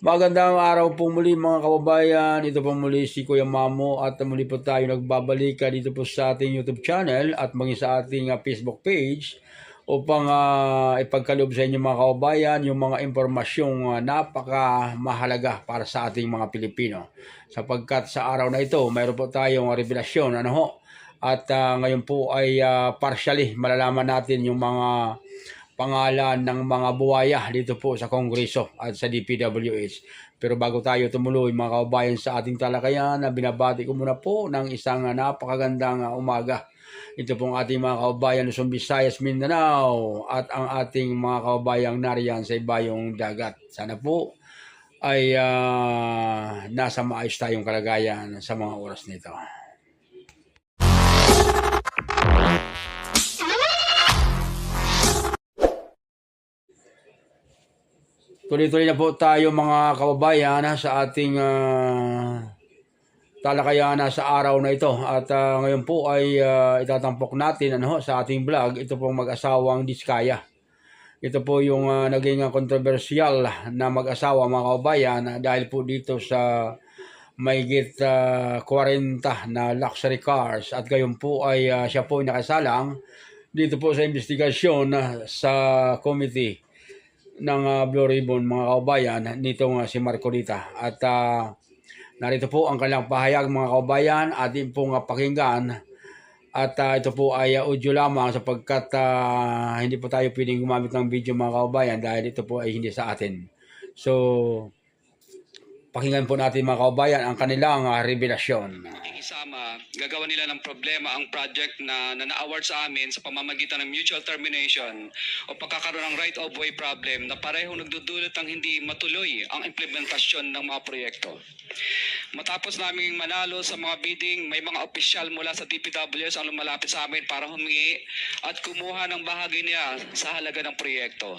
Magandang araw po muli mga kababayan. Ito po muli si Kuya Mamo at muli po tayo nagbabalik dito po sa ating YouTube channel at maging sa ating ah, Facebook page upang uh, ipagkaloob sa inyo mga kababayan yung mga impormasyong ah, napaka mahalaga para sa ating mga Pilipino. Sapagkat sa araw na ito, mayroon po tayong revelasyon ano ho. At ah, ngayon po ay ah, partially malalaman natin yung mga pangalan ng mga buwaya dito po sa Kongreso at sa DPWH. Pero bago tayo tumuloy mga kababayan sa ating talakayan, na binabati ko muna po ng isang napakagandang umaga. Ito pong ating mga kababayan Luzon, Visayas, Mindanao at ang ating mga kababayang nariyan sa ibayong dagat. Sana po ay ah, nasa maayos tayong kalagayan sa mga oras nito. Tuloy-tuloy na po tayo mga kababayan sa ating ah, talakayan sa araw na ito. At ah, ngayon po ay ah, itatampok natin ano, sa ating vlog, ito pong mag-asawang Diskaya. Ito po yung ah, naging kontrobersyal na mag-asawa mga kababayan ah, dahil po dito sa mayigit ah, 40 na luxury cars at gayon po ay ah, siya po nakasalang dito po sa investigasyon ah, sa committee ng ah, Blue Ribbon mga kababayan nitong ah, si Marcolita at ah, narito po ang kanilang pahayag mga kababayan atin pong ah, pakinggan. At ah, ito po ay ah, audio lamang sapagkat ah, hindi po tayo pwedeng gumamit ng video mga kababayan dahil ito po ay hindi sa atin. So pakinggan po natin mga kababayan ang kanilang ah, revelasyon Isama, gagawa nila ng problema ang project na, na na-award sa amin sa pamamagitan ng mutual termination o pagkakaroon ng right of way problem na parehong nagdudulot ng hindi matuloy ang implementasyon ng mga proyekto. Matapos naming manalo sa mga bidding, may mga opisyal mula sa DPWS ang lumalapit sa amin para humingi at kumuha ng bahagi niya sa halaga ng proyekto.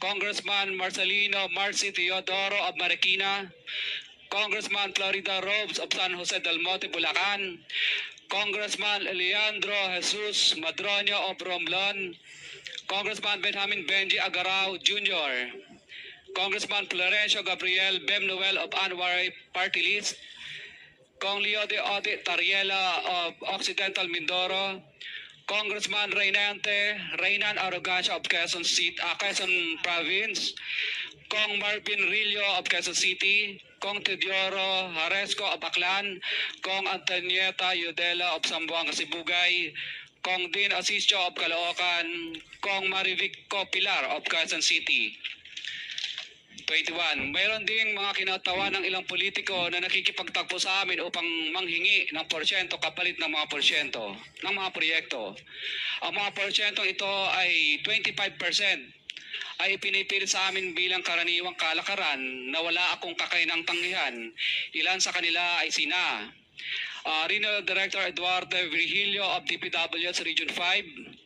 Congressman Marcelino Marci Teodoro of Marikina, Congressman Florida Robes of San Jose del Monte, Bulacan, Congressman Leandro Jesus Madroño of Romblon, Congressman Benjamin Benji Agarao Jr., Congressman Florencio Gabriel Bem Noel of Anwar Party List, Kong Leo de Ode Tariela of Occidental Mindoro, Congressman Reynante Reynan Arrogancia of Quezon City, uh, Quezon Province, Kong Marvin Rillo of Quezon City, Kong Teodoro Haresco of Aklan, Kong Antonieta Yudela of Sambuanga, Sibugay, Kong Dean Asisio of Caloocan, Kong Marivico Pilar of Quezon City. 21. Mayroon ding mga kinatawa ng ilang politiko na nakikipagtagpo sa amin upang manghingi ng porsyento kapalit ng mga porsyento ng mga proyekto. Ang mga porsyentong ito ay 25% ay pinipilit sa amin bilang karaniwang kalakaran na wala akong kakainang tanggihan. Ilan sa kanila ay sina uh, Regional Director Eduardo Virgilio of DPWS Region 5,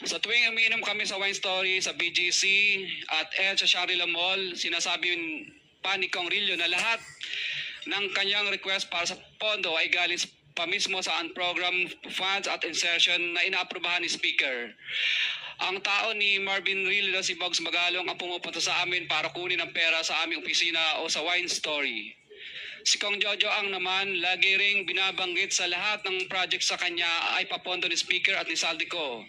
Sa tuwing umiinom kami sa wine story sa BGC at El sa Shangri-La Mall, sinasabi pa ni Kong Rillo na lahat ng kanyang request para sa pondo ay galing pa mismo sa unprogram funds at insertion na inaaprubahan ni Speaker. Ang tao ni Marvin Rillo si Bogs Magalong ang pumupunta sa amin para kunin ang pera sa aming opisina o sa wine story. Si Kong Jojo ang naman lagi ring binabanggit sa lahat ng project sa kanya ay papondo ni Speaker at ni Saldico.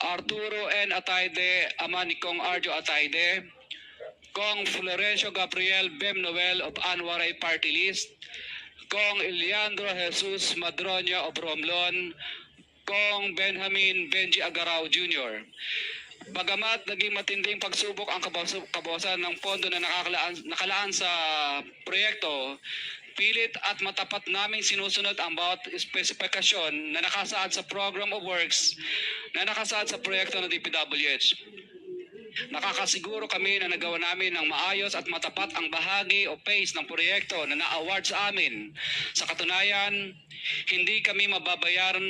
Arturo N. Ataide, ama ni Kong Arjo Ataide, Kong Florencio Gabriel Bem Noel of Anwaray Party List, Kong Eliandro Jesus Madroña of Romlon, Kong Benjamin Benji Agarao Jr. Bagamat naging matinding pagsubok ang kabawasan ng pondo na nakalaan sa proyekto, pilit at matapat naming sinusunod ang bawat espesifikasyon na nakasaad sa Program of Works na nakasaad sa proyekto ng DPWH. Nakakasiguro kami na nagawa namin ng maayos at matapat ang bahagi o phase ng proyekto na na-award sa amin. Sa katunayan, hindi kami mababayaran,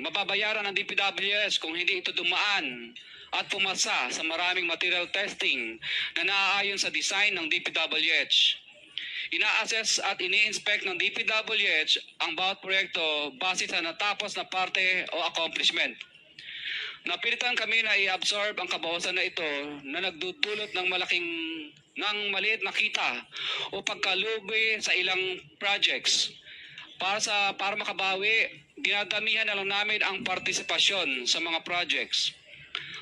mababayaran ng DPWS kung hindi ito dumaan at pumasa sa maraming material testing na naaayon sa design ng DPWH. Ina-assess at ini-inspect ng DPWH ang bawat proyekto base sa natapos na parte o accomplishment. Napilitan kami na i-absorb ang kabawasan na ito na nagdudulot ng malaking ng maliit na kita o pagkalugi sa ilang projects. Para sa para makabawi, dinadamihan na lang namin ang partisipasyon sa mga projects.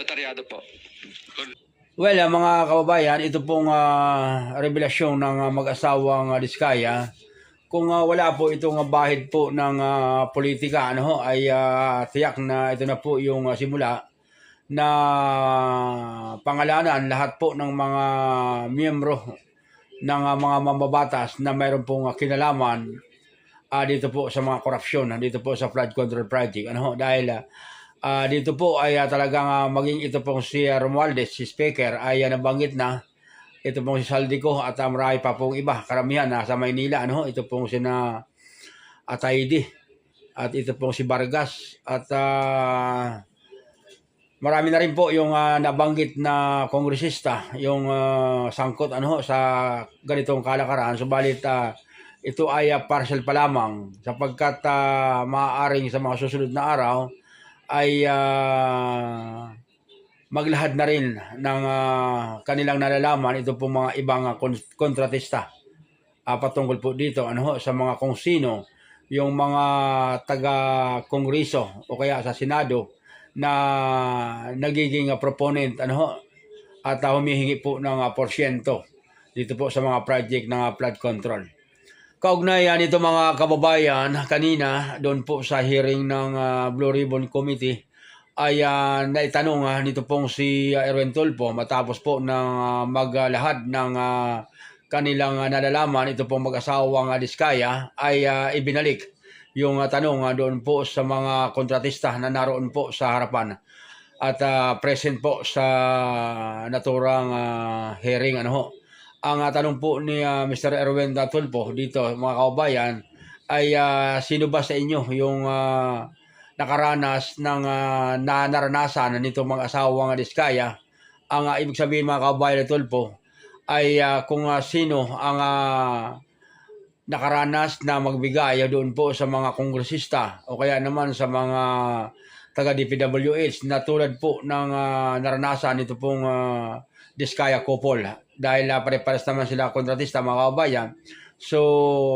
Notaryado po. Well, ah, mga kababayan, ito pong ah, revelasyon ng ah, mag-asawang uh, Diskaya. Kung ah, wala po itong ah, bahid po ng ah, politika, ano ay ah, tiyak na ito na po yung ah, simula na pangalanan lahat po ng mga miyembro ng ah, mga mambabatas na mayroon pong ah, kinalaman ah, dito po sa mga korupsyon, dito po sa flood control project. Ano dahil ah, Ah, dito po ay ah, talagang ah, maging ito pong si ah, Romualdez, si Speaker, ay ah, nabanggit na ito pong si Saldico at uh, marami pa pong iba, karamihan nasa Maynila, ano, ito pong si na Ataydi at ito pong si Vargas at ah, marami na rin po yung ah, nabanggit na kongresista, yung ah, sangkot ano sa ganitong kalakaran, subalit ah, ito ay ah, partial pa lamang sapagkat ah, maaaring sa mga susunod na araw ay ah, maglahad na rin ng ah, kanilang nalalaman ito pong mga ibang kon- kontratista ah, patungkol po dito ano sa mga kung sino yung mga taga-kongreso o kaya sa Senado na nagiging ah, proponent ano at ah, humihingi po ng ah, porsyento dito po sa mga project ng ah, flood control. Kaugnayan ito mga kababayan, kanina doon po sa hearing ng ah, Blue Ribbon Committee ay ah, naitanong ah, nito pong si ah, Erwin Tulfo matapos po ng ah, maglahad ng ah, kanilang ah, nalalaman ito pong mag-asawang uh, Diskaya ay ah, ibinalik yung ah, tanong ah, doon po sa mga kontratista na naroon po sa harapan at ah, present po sa naturang ah, hearing ano ho. Ang ah, tanong po ni ah, Mr. Erwin Tulfo dito mga kababayan ay ah, sino ba sa inyo yung ah, nakaranas ng uh, na nito mga asawang Diskaya. Ang ah, ibig sabihin mga kababayan ni Tulfo ay ah, kung ah, sino ang ah, nakaranas na magbigay doon po sa mga kongresista o kaya naman sa mga taga DPWH na tulad po ng ah, naranasan nito pong ah, Diskaya couple dahil uh, pare-pares naman sila kontratista mga kababayan. So,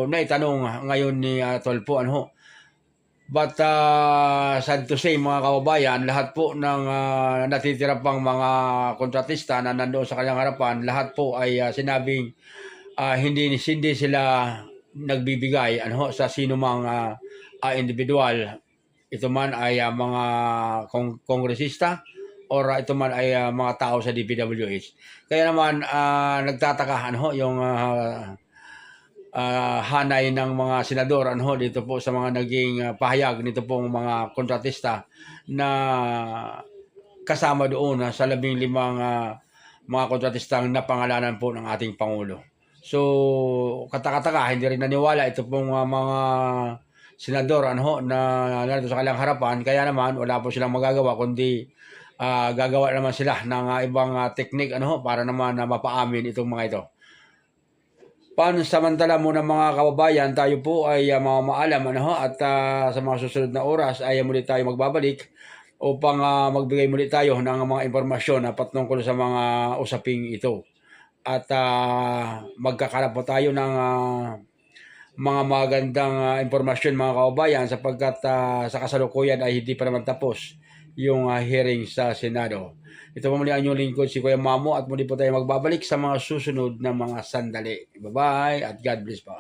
naitanong ngayon ni uh, Tolpo ano But uh, sad to say mga kababayan, lahat po ng uh, natitira pang mga kontratista na nandoon sa kanyang harapan, lahat po ay uh, sinabing uh, hindi hindi sila nagbibigay ano sa sino mang uh, uh, individual. Ito man ay uh, mga kong- kongresista or uh, ito man ay uh, mga tao sa DPWH. Kaya naman uh, nagtataka ano yung uh, ah, hanay ng mga senador ano dito po sa mga naging ah, pahayag nito pong mga kontratista na kasama doon ah, sa labing limang ah, mga kontratistang napangalanan po ng ating Pangulo. So, katakataka, hindi rin naniwala ito pong ah, mga senador ano na narito sa kanilang harapan. Kaya naman, wala po silang magagawa kundi ah, gagawa naman sila ng ah, ibang ah, teknik ano para naman na mapaamin itong mga ito. Pansamantala muna mga kababayan, tayo po ay uh, mamaalam ano, at ah, sa mga susunod na oras ay muli tayo magbabalik upang ah, magbigay muli tayo ng mga impormasyon na patungkol sa mga usaping ito. At uh, magkakalap po tayo ng ah, mga magandang ah, impormasyon mga kababayan sapagkat ah, sa kasalukuyan ay hindi pa naman tapos yung ah, hearing sa Senado. Ito po muli ang inyong lingkod si Kuya Mamo at muli po tayo magbabalik sa mga susunod na mga sandali. Bye-bye at God bless po.